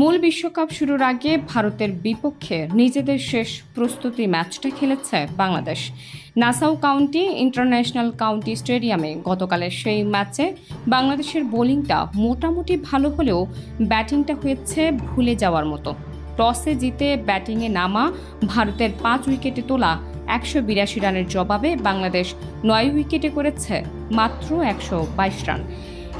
মূল বিশ্বকাপ শুরুর আগে ভারতের বিপক্ষে নিজেদের শেষ প্রস্তুতি ম্যাচটা খেলেছে Bangladesh. Nassau County International County স্টেডিয়ামে গতকালের সেই ম্যাচে বাংলাদেশের বোলিংটা মোটামুটি ভালো হলেও ব্যাটিংটা হয়েছে ভুলে যাওয়ার মতো। টসে জিতে ব্যাটিংয়ে নামা ভারতের পাঁচ উইকেটে তোলা একশো বিরাশি রানের জবাবে বাংলাদেশ নয় উইকেটে করেছে মাত্র একশো বাইশ রান।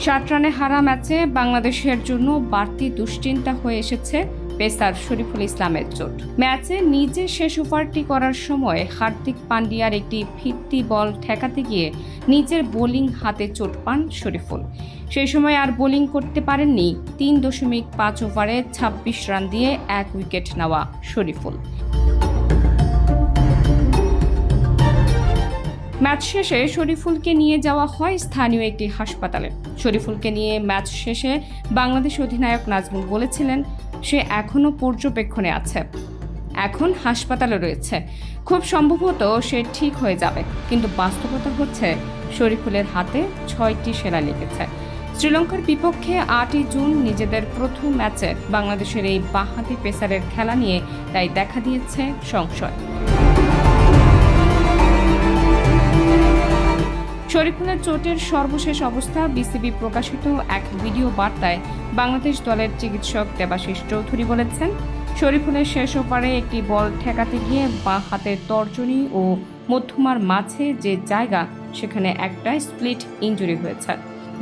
ষাট রানে হারা ম্যাচে বাংলাদেশের জন্য বাড়তি দুশ্চিন্তা হয়ে এসেছে পেসার শরীফুল ইসলামের চোট। ম্যাচে নিজে শেষ ওভারটি করার সময় হার্দিক পান্ডিয়ার একটি ফিরতি বল ঠেকাতে গিয়ে নিজের বোলিং হাতে চোট পান শরীফুল। সেই সময় আর বোলিং করতে পারেননি তিন দশমিক পাঁচ ওভারে ছাব্বিশ রান দিয়ে এক উইকেট নেওয়া শরীফুল। ম্যাচ শেষে শরীফুলকে নিয়ে যাওয়া হয় স্থানীয় একটি হাসপাতালে। শরীফুলকে নিয়ে ম্যাচ শেষে বাংলাদেশ অধিনায়ক নাজমুল বলেছিলেন, সে এখনও পর্যবেক্ষণে আছে। এখন হাসপাতালে রয়েছে। খুব সম্ভবত সে ঠিক হয়ে যাবে। কিন্তু বাস্তবতা হচ্ছে, শরীফুলের হাতে ছয়টি সেলা লেগেছে। শ্রীলঙ্কার বিপক্ষে আটই জুন নিজেদের প্রথম ম্যাচে বাংলাদেশের এই বাঁহাতি পেসারের খেলা নিয়ে তাই দেখা দিয়েছে সংশয়। শরীফুলের চোটের সর্বশেষ অবস্থা বিসিবি প্রকাশিত এক ভিডিও বার্তায় বাংলাদেশ দলের চিকিৎসক দেবাশিস চৌধুরী বলেছেন, শরীফুলের শেষ ওপারে একটি বল ঠেকাতে গিয়ে বাঁ হাতের তর্জনী ও মধ্যমার মাঝে যে জায়গা, সেখানে একটা স্প্লিট ইঞ্জুরি হয়েছে।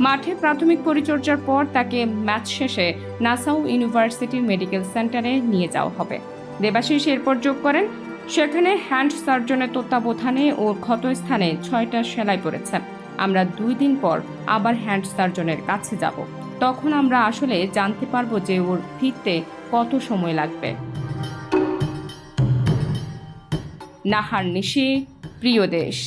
মাঠে প্রাথমিক পরিচর্যার পর তাকে ম্যাচ শেষে নাসাউ ইউনিভার্সিটির মেডিকেল সেন্টারে নিয়ে যাওয়া হবে। দেবাশিস এরপর যোগ করেন সেখানে হ্যান্ড সার্জনের তত্ত্বাবধানে ওর ক্ষতস্থানে ছয়টা সেলাই পড়েছে। আমরা দুই দিন পর আবার হ্যান্ড সার্জনের কাছে যাব। তখন আমরা আসলে জানতে পারব যে ওর ফিরতে কত সময় লাগবে। নাহার নিশি, প্রিয় দেশ।